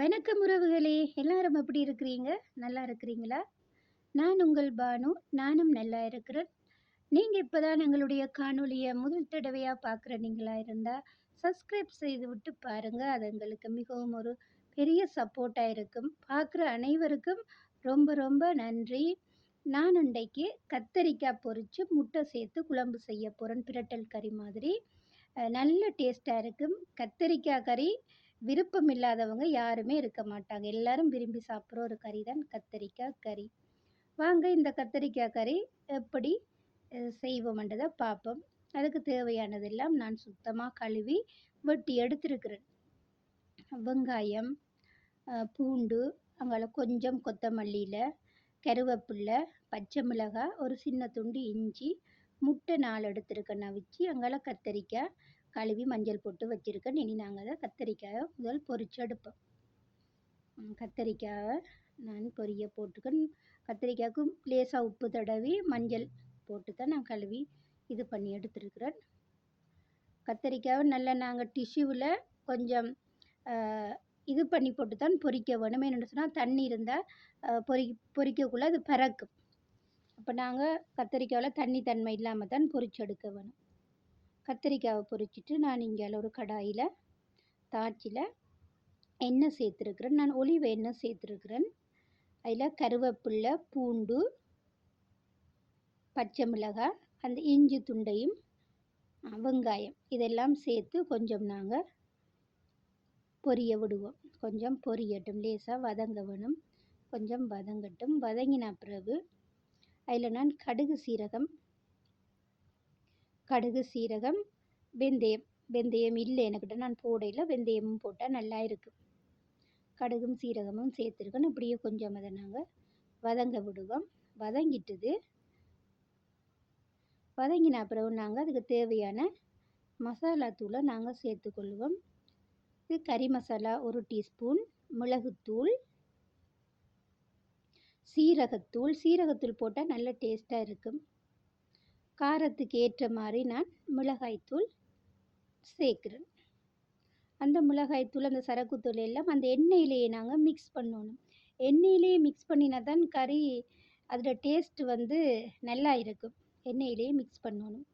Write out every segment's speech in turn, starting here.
வணக்கம் உறவுகளே. எல்லாரும் எப்படி இருக்கிறீங்க? நல்லா இருக்கிறீங்களா? நான் உங்கள் பானு. நானும் நல்லா இருக்கிறேன். நீங்கள் இப்போ தான் எங்களுடைய காணொலியை முதல் தடவையாக பார்க்குற நீங்களா இருந்தால் சப்ஸ்கிரைப் செய்து விட்டு பாருங்கள் அது எங்களுக்கு மிகவும் ஒரு பெரிய சப்போர்ட்டாக இருக்கும். பார்க்குற அனைவருக்கும் ரொம்ப ரொம்ப நன்றி. நான் இன்றைக்கு கத்தரிக்காய் பொரித்து முட்டை சேர்த்து குழம்பு செய்ய போகிறேன் பிரட்டல் கறி மாதிரி. நல்ல டேஸ்ட்டாக இருக்கும். கத்தரிக்காய் கறி விருப்பம் இல்லாதவங்க யாருமே இருக்க மாட்டாங்க. எல்லாரும் விரும்பி சாப்பிட்ற ஒரு கறி தான் கத்தரிக்காய் கறி. வாங்க இந்த கத்தரிக்காய் கறி எப்படி செய்வோம்ன்றதை பார்ப்போம். அதுக்கு தேவையானதெல்லாம் நான் சுத்தமாக கழுவி வெட்டி எடுத்திருக்கிறேன். வெங்காயம் பூண்டு அங்கால கொஞ்சம் கொத்தமல்லியில் கருவேப்பில்லை பச்சை மிளகாய் ஒரு சின்ன துண்டு இஞ்சி முட்டை நாலு எடுத்திருக்கேன் வச்சு அங்கால கத்தரிக்காய் கழுவி மஞ்சள் போட்டு வச்சுருக்கேன் இனி நாங்கள் அதை கத்தரிக்காயை முதல் பொரிச்சு எடுப்போம். கத்தரிக்காயை நான் பொரிய போட்டுக்கேன். கத்தரிக்காய்க்கு லேசாக உப்பு தடவி மஞ்சள் போட்டு தான் நான் கழுவி இது பண்ணி எடுத்துருக்கிறேன். கத்தரிக்காவை நல்லா நாங்கள் டிஷ்யூவில் கொஞ்சம் இது பண்ணி போட்டு தான் பொரிக்க வேணும். என்ன சொன்னால் தண்ணி இருந்தால் பொரி பொரிக்கக்குள்ளே அது பறக்கும். அப்போ நாங்கள் கத்தரிக்காவில் தண்ணி தன்மை இல்லாமல் தான் பொரிச்சு எடுக்க வேணும். கத்திரிக்காவை பொரிச்சிட்டு நான் இங்கே ஒரு கடாயில் தாச்சியில் எண்ணெய் சேர்த்துருக்குறேன். நான் ஒலிவ எண்ணெய் சேர்த்துருக்குறேன். அதில் கருவேப்பில்லை பூண்டு பச்சை மிளகாய் அந்த இஞ்சி துண்டையும் வெங்காயம் இதெல்லாம் சேர்த்து கொஞ்சம் நாங்கள் பொரிய விடுவோம். கொஞ்சம் பொரியட்டும் லேசாக வதங்க வேணும். கொஞ்சம் வதங்கட்டும். வதங்கின பிறகு அதில் நான் கடுகு சீரகம் கடுகு சீரகம் வெந்தயம் வெந்தயம் இல்லை எனக்கிட்ட நான் போடையில் வெந்தயமும் போட்டால் நல்லா இருக்கும் கடுகும் சீரகமும் சேர்த்துருக்கேன். இப்படியே கொஞ்சம் அதை நாங்கள் வதங்க விடுவோம். வதங்கிட்டுது. வதங்கின பிறகு நாங்கள் அதுக்கு தேவையான மசாலா தூளை நாங்கள் சேர்த்துக்கொள்வோம் இது கறி மசாலா ஒரு டீஸ்பூன். மிளகுத்தூள். சீரகத்தூள். சீரகத்தூள் போட்டால் நல்ல டேஸ்ட்டாக இருக்கும். காரத்துக்கு ஏற்ற மாதிரி நான் மிளகாய்த்தூள் சேர்க்குறேன். அந்த மிளகாய்த்தூள் அந்த சரக்குத்தூள் எல்லாம் அந்த எண்ணெயிலேயே நாங்கள் மிக்ஸ் பண்ணணும். எண்ணெயிலேயே மிக்ஸ் பண்ணினா தான் கறி அதோட டேஸ்ட் வந்து நல்லா இருக்கும். எண்ணெயிலேயே மிக்ஸ் பண்ணணும்.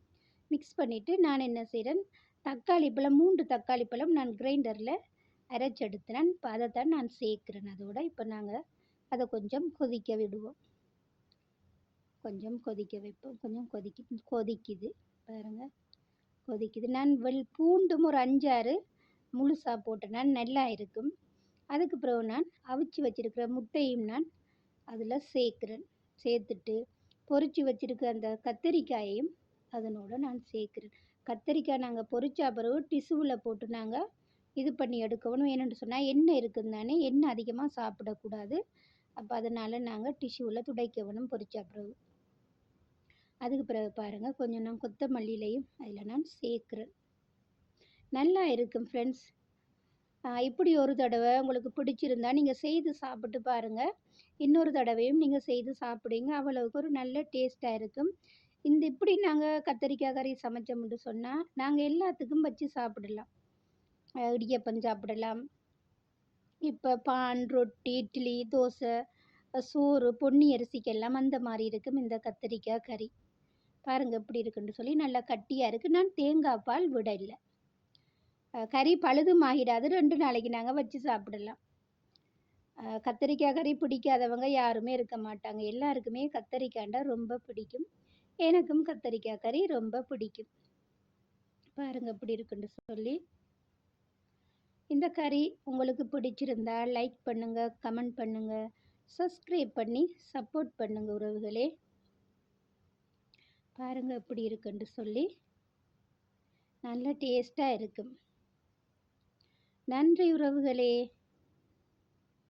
மிக்ஸ் பண்ணிவிட்டு நான் என்ன செய்கிறேன் தக்காளி பழம் மூன்று தக்காளி பழம் நான் கிரைண்டரில் அரைச்செடுத்துனேன் இப்போ அதை தான் நான் சேர்க்குறேன். அதோட இப்போ நாங்கள் அதை கொஞ்சம் கொதிக்க விடுவோம். கொஞ்சம் கொதிக்க வைப்போம். கொஞ்சம் கொதிக்க கொதிக்குது. பாருங்க. கொதிக்குது. நான் வெள் பூண்டும் ஒரு அஞ்சாறு முழுசாக போட்டேன்னா நல்லா இருக்கும். அதுக்கு பிறகு நான் அவிச்சு வச்சிருக்கிற முட்டையும் நான் அதில் சேர்க்குறேன். சேர்த்துட்டு பொறிச்சு வச்சிருக்க அந்த கத்தரிக்காயையும் அதனோட நான் சேர்க்குறேன். கத்தரிக்காய் நாங்கள் பொறிச்சா பிறகு டிஷ்யூவில் போட்டு நாங்கள் இது பண்ணி எடுக்கணும். ஏன்னு சொன்னால் எண்ணெய் இருக்குது தானே எண்ணெய் அதிகமாக சாப்பிடக்கூடாது. அப்போ அதனால் நாங்கள் டிஷ்யூவில் துடைக்கணும் பொறிச்சா பிறகு. அதுக்கு பிறகு பாருங்கள் கொஞ்சம் நான் கொத்தமல்லியிலையும் அதில் நான் சேர்க்குறேன். நல்லா இருக்கும் ஃப்ரெண்ட்ஸ் இப்படி ஒரு தடவை உங்களுக்கு பிடிச்சிருந்தா நீங்கள் செய்து சாப்பிட்டு பாருங்கள் இன்னொரு தடவையும் நீங்கள் செய்து சாப்பிடுங்க. அவ்வளவுக்கு ஒரு நல்ல டேஸ்ட்டாக இருக்கும். இந்த இப்படி நாங்கள் கத்தரிக்காய் கறி சமைச்சோம்னு சொன்னால் நாங்கள் எல்லாத்துக்கும் வச்சு சாப்பிடலாம். இடியப்பம் சாப்பிடலாம். இப்போ பான் ரொட்டி இட்லி தோசை சோறு பொன்னி அரிசிக்கெல்லாம் அந்த மாதிரி இருக்கும். இந்த கத்திரிக்காய் கறி. பாருங்கள் எப்படி இருக்குன்னு சொல்லி நல்லா கட்டியாக இருக்குது நான் தேங்காய் பால் விட இல்லை கறி பழுதும் ஆகிடாது. ரெண்டு நாளைக்கு நாங்கள் வச்சு சாப்பிடலாம். கத்திரிக்காய் கத்தரிக்காய் கறி பிடிக்காதவங்க யாருமே இருக்க மாட்டாங்க. எல்லாருக்குமே கத்தரிக்காண்டா ரொம்ப பிடிக்கும். எனக்கும் கத்தரிக்காய் கறி ரொம்ப பிடிக்கும். பாருங்க எப்படி இருக்குன்னு சொல்லி. இந்த கறி உங்களுக்கு பிடிச்சிருந்தா லைக் பண்ணுங்க கமெண்ட் பண்ணுங்கள் சப்ஸ்கிரைப் பண்ணி சப்போர்ட் பண்ணுங்க உறவுகளே. பாருங்கள் எப்படி இருக்குன்னு சொல்லி. நல்ல டேஸ்ட்டாக இருக்கும். நன்றி உறவுகளே.